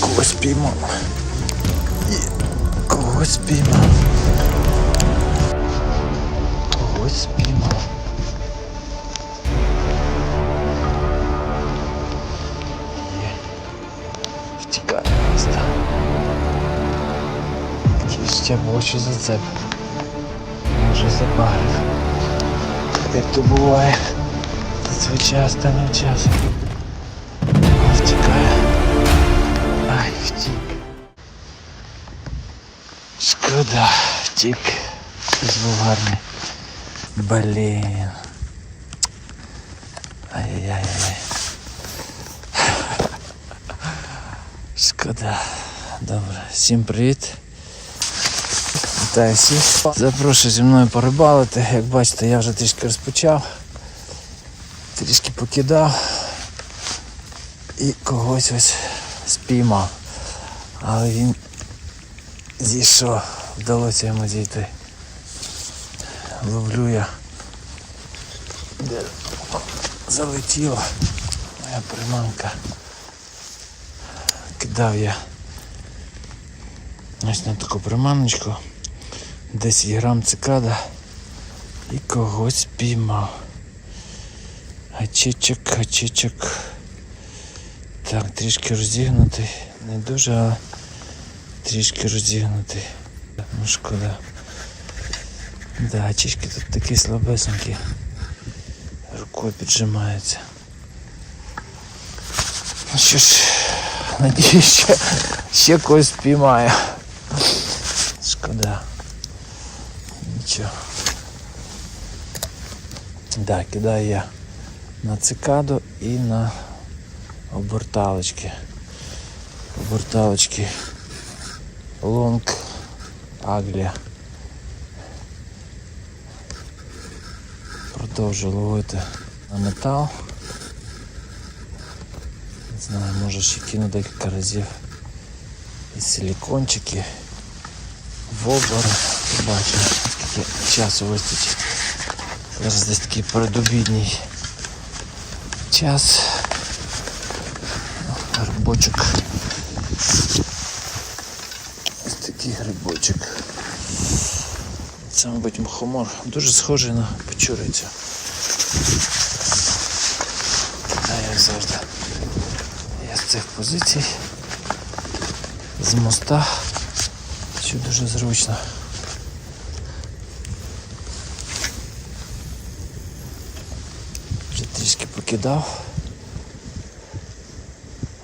когось піймав. Когось піймав. Когось піймав. Є. Втікає. Ті ще бочу зацеп. Може забарив. Як то буває. Зазвичай останнім часом. Втік. Шкода, втік. Щось був. Блін. Ай-яй-яй. Шкода. Добре. Всім привіт. Вітаю всіх. Запрошую зі мною порибалити. Як бачите, я вже трішки розпочав. Трішки покидав і когось ось спіймав. Але він зійшов, вдалося йому зійти. Ловлю я. Де залетіла моя приманка. Кидав я ось на таку приманочку. 10 грам цикада і когось піймав. Гачечок, гачечок. Так, трішки розігнутий. Не дуже, але трішки розігнутий. Ну шкода. Да, гачечки тут такі слабесенькі. Рукою піджимаються. Ну що ж, надіюсь, ще, ще когось спіймаю. Шкода. Нічого. Да, кидаю я на цикаду і на оберталочки. Оберталочки. Лонг Аглія. Продовжую ловити на метал. Не знаю, може ще кину декілька разів і силікончики. Вобор. Побачимо, скільки часу вистачить. Зараз десь такий передобідній час. О, Грибочок. Ось такий грибочок. Це, мабуть, мухомор. Дуже схожий на печурицю. А як завжди. Я з цих позицій. З моста. Що дуже зручно. Вже трішки покидав.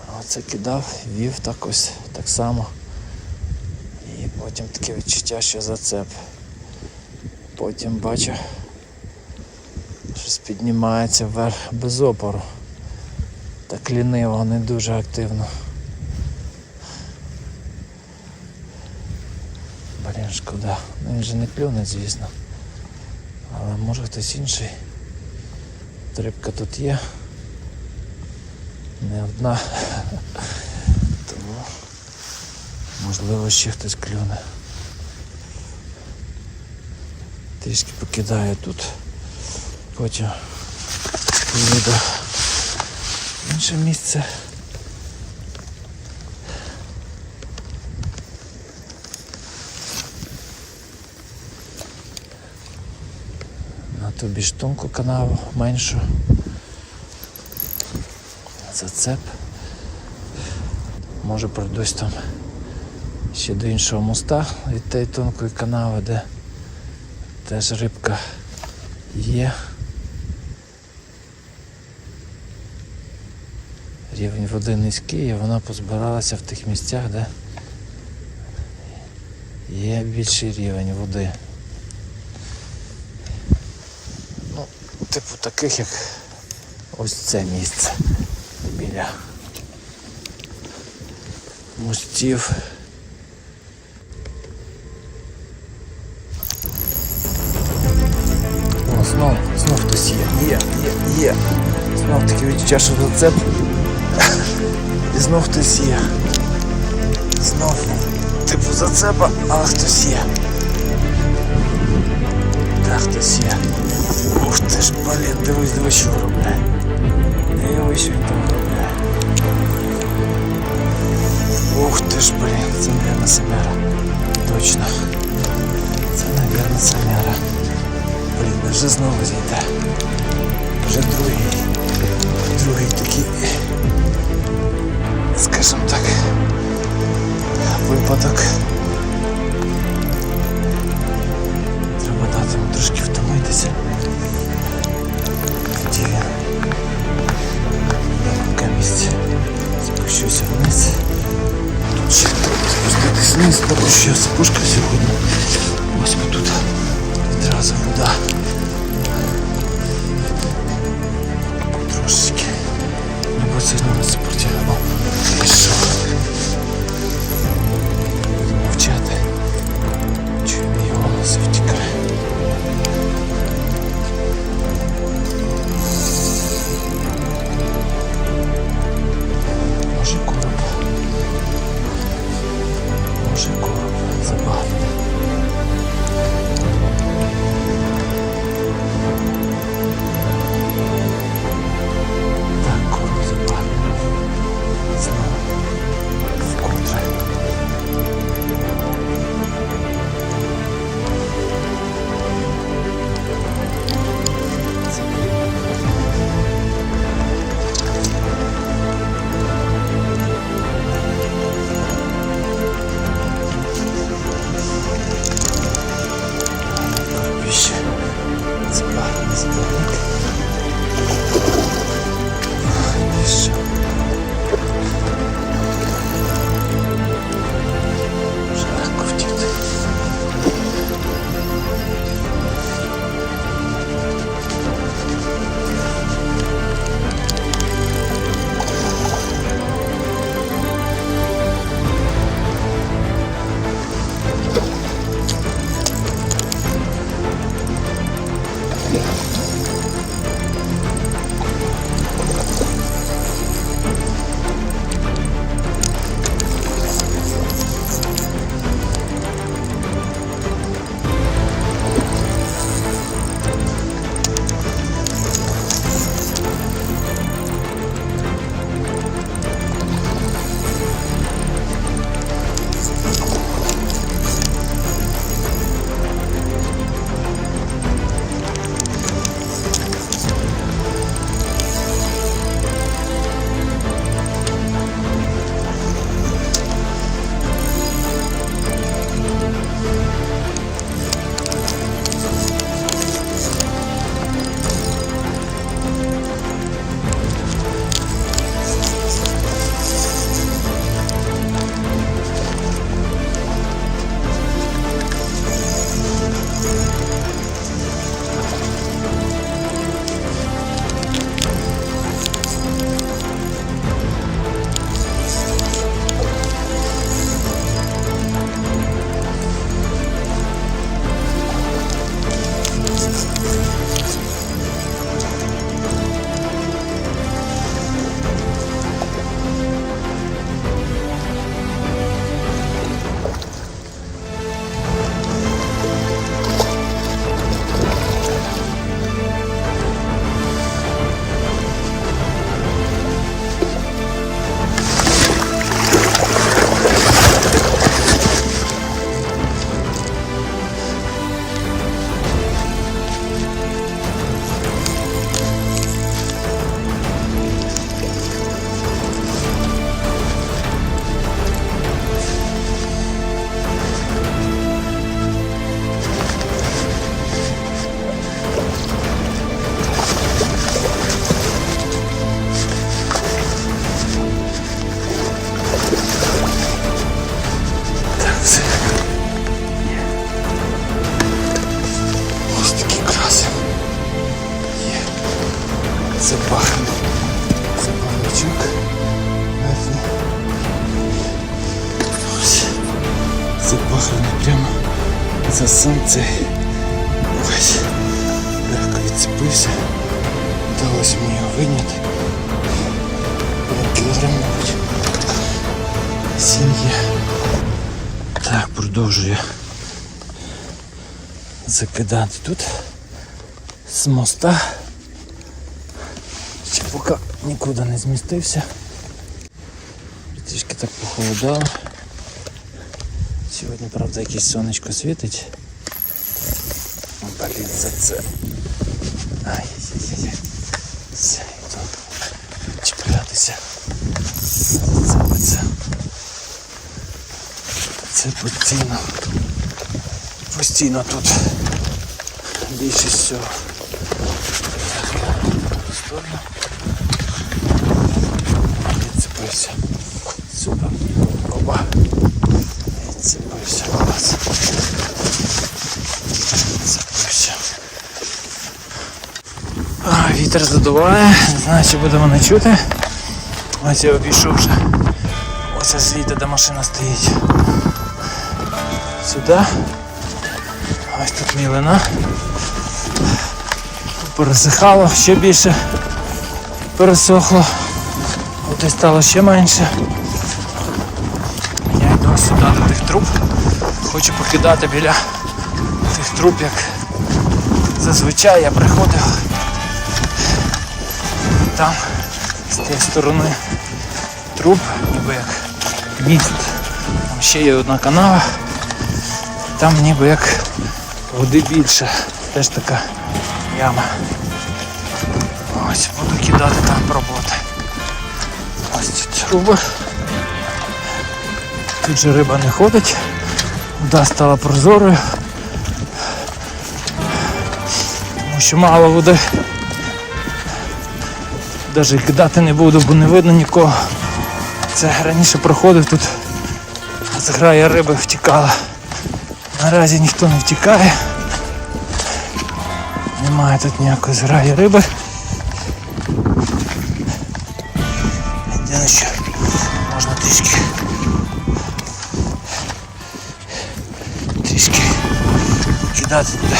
А оце кидав, вів так ось так само. Потім таке відчуття, що зацеп. Потім бачу, щось піднімається вверх без опору. Так ліниво, не дуже активно. Блін, шкода. Ну він же не клюне, звісно. Але може хтось інший. Рибка тут є. Не одна. Тому можливо ще хтось клюне. Трішки покидаю тут. Потім поїду в інше місце. на ту більш тонку канаву, меншу. Зацеп. Може пройдусь там ще до іншого моста від тієї тонкої канави, де теж рибка є. Рівень води низький і вона позбиралася в тих місцях, де є більший рівень води. Ну, типу таких, як ось це місце біля мостів. Хтось є. Є, є, є. Знов таке відчуття, що зацеп. І знов хтось є. Знов, типу зацепа, але хтось є. Так, хтось є. Ух ти ж, блін, дивись, дивись, що виробляє. Дивись, що він там виробляє. ж, блін, це, мабуть, Самяра. Точно. Це, мабуть, Самяра. Блін, вже знову зійде. Вже другий. Другий такий. Скажімо так. Випадок. Треба дати йому трошки втомитися. Тоді. Я поки місць спущуся вниз. Тут ще спуститись вниз, поки що спушка сьогодні. Може короб. Забагато. Так, Збаганий зборник. Пішов. Вже Вдалося мені його вийняти. Блін, кілограм, мабуть. Сім. Так, продовжую закидати тут з моста. Ще поки нікуди не змістився. Трішки так похолодало. Сьогодні, правда, якесь сонечко світить. Блін, за це. Ай-яй-яй. Все, йду чіплятися. Зацепиться. Це постійно. Постійно тут більше всього. Відцепився. Супер. Оба. Відцепився. Клас. Відцепився. Вітер задуває, не знаю, чи буде мене чути. Ось я обійшов вже. Ось звідти, де машина стоїть. Сюди. Ось тут мілина. Пересихало ще більше. Пересохло. От стало ще менше. Я йду сюди до тих труб. Хочу покидати біля тих труб, як зазвичай я приходив. Там з тієї сторони труб, ніби як міст. Там ще є одна канава. Там ніби як води більше. Теж така яма. Ось буду кидати там пробувати. Ось ці труби. Тут же риба не ходить. Вода стала прозорою. Тому що мало води. Навіть кидати не буду, бо не видно нікого. Це раніше проходив тут. Зграя риби втікала. Наразі ніхто не втікає. Немає тут ніякої зграї риби. Єдине, що можна трішки трішки кидати туди,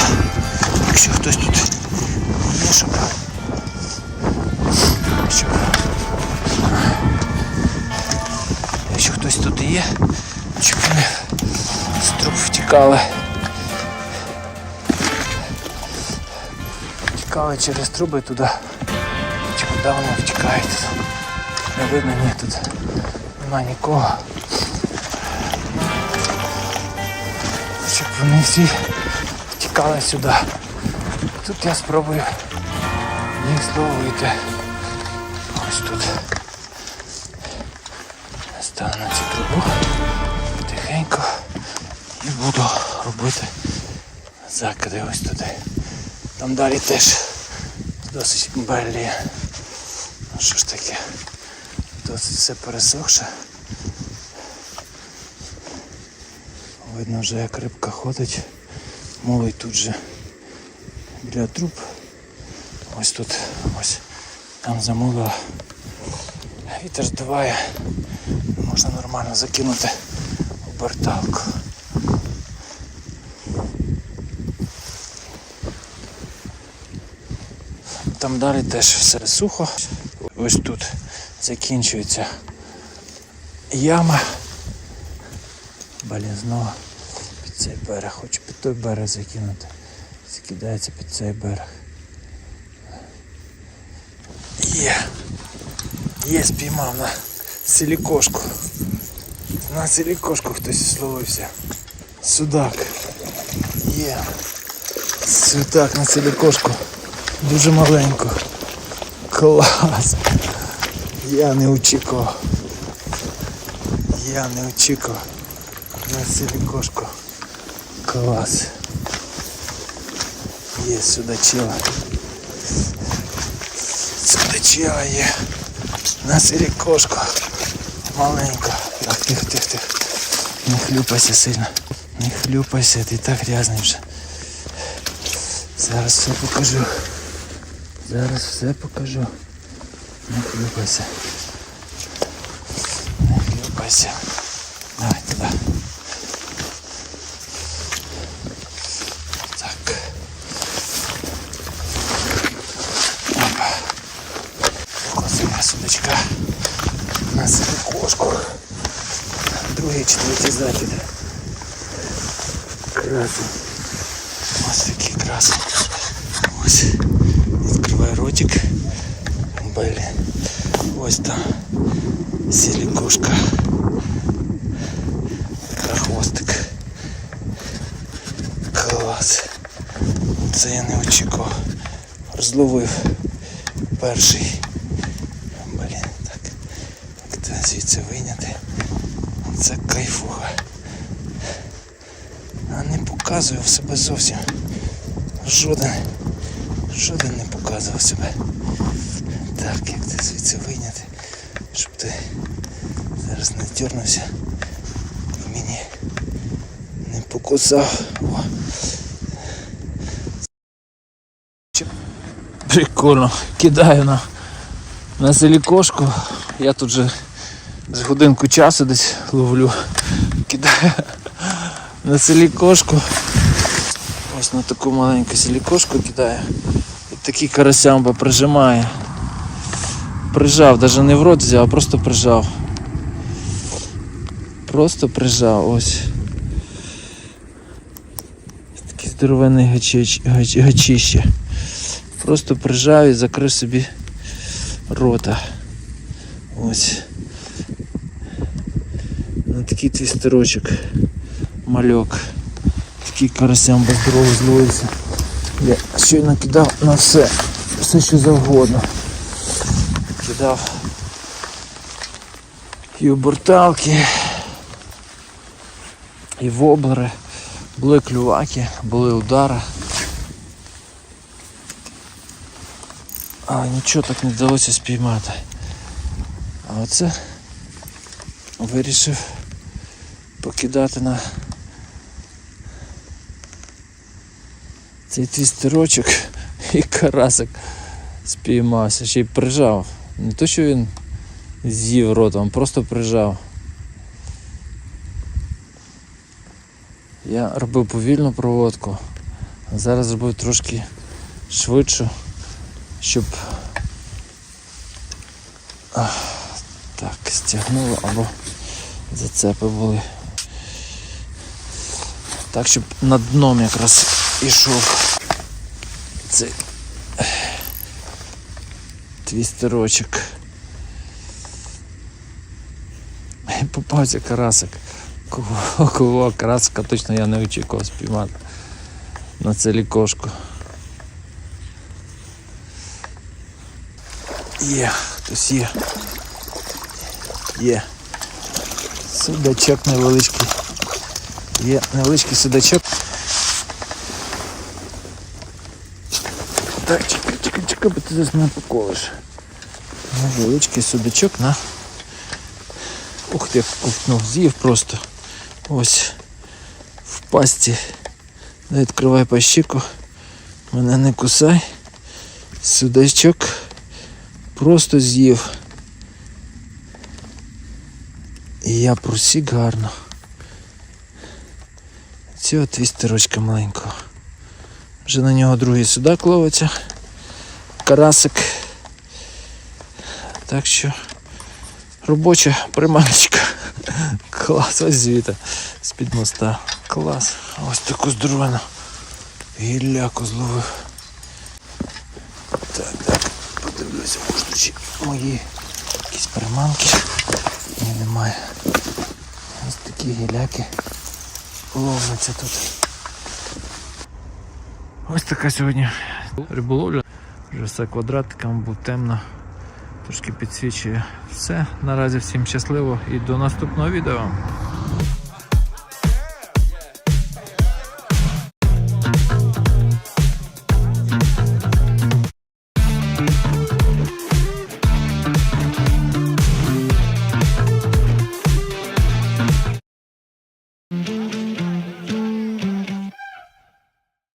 якщо хтось тут є, щоб, є, щоб вони з труб втікали. Втікали через труби туди. Чи куди вони втікають? Не видно, ні, тут нема нікого. Щоб вони всі втікали сюди. Тут я спробую їх зловити. Ось тут. Буду робити закиди ось туди. Там далі теж досить блін. Ну що ж таке? Досить все пересохше. Видно вже як рибка ходить. Молить тут же біля труб. Ось тут, ось там замулила. Вітер здуває. Можна нормально закинути в Там далі теж все сухо. Ось тут закінчується яма. Блін, знову під цей берег. Хочу під той берег закинути. Закидається під цей берег. Є. Є, спіймав на силікошку. На силікошку хтось словився. Судак. Є. Судак на силікошку. Дуже маленько. Клас. Я не очікував. Я не очікував. На силікошку. Клас. Є судачила. Судачила є. На силікошку. Маленько. Так, тихо, тихо, тихо. Не хлюпайся сильно. Не хлюпайся, ти так грязний вже. Зараз все покажу. Зараз все покажу. Не хлюпайся. Не хлюпайся. Давай туди. Так. Опа. Класна судочка. На силикошку. Другий, четвертий закид. Красень. катушка. Хвостик. Клас. Це я не очікував. Розловив перший. Блін, так. Так треба звідси вийняти. Це кайфуха. А не показую в себе зовсім. Жоден. Жоден не показував себе. Так, як це звідси вийняти, щоб ти дернувся мені не покусав. О. Прикольно. Кидаю на, на селі кошку. Я тут же з годинку часу десь ловлю. Кидаю на селі кошку. Ось на таку маленьку селі кошку кидаю. І такий карасямба прижимає. Прижав, навіть не в рот взяв, а просто прижав. Просто прижав, ось. Такий гач, гачище. Просто прижав і закрив собі рота. Ось. На такий твістерочок. Мальок. Такий карасям здоровий зловився. Я щойно кидав на все. Все що завгодно. Кидав і оберталки, і воблери, були клюваки, були удари. Але нічого так не вдалося спіймати. А оце вирішив покидати на цей твістерочок і карасик спіймався, ще й прижав. Не то, що він з'їв ротом, просто прижав. Я робив повільну проводку, а зараз зробив трошки швидшу, щоб так, стягнуло або зацепи були. Так, щоб над дном якраз ішов цей твістерочок. Попався карасик. Кого, кого карасика точно я не очікував спіймати на цілі кошку. Є, хтось є. Є. Судачок невеличкий. Є невеличкий судачок. Так, чекай, чекай, чекай, бо ти зараз мене поколиш. Невеличкий судачок на. Ух ти, ковтнув, з'їв просто. Ось в пасті. Не відкривай пащику. Мене не кусай. Судачок просто з'їв. І я просік гарно. Цього твістерочка маленького. Вже на нього другий судак ловиться. Карасик. Так що робоча приманочка. Клас, ось звідти. З-під моста. Клас. Ось таку здоровену. Гілляку зловив. Так, так, подивлюся, тут мої якісь приманки. Ні, немає. Ось такі гіляки ловляться тут. Ось така сьогодні риболовля. Вже все квадратиками, бо темно. Трошки підсвічує все. Наразі всім щасливо і до наступного відео.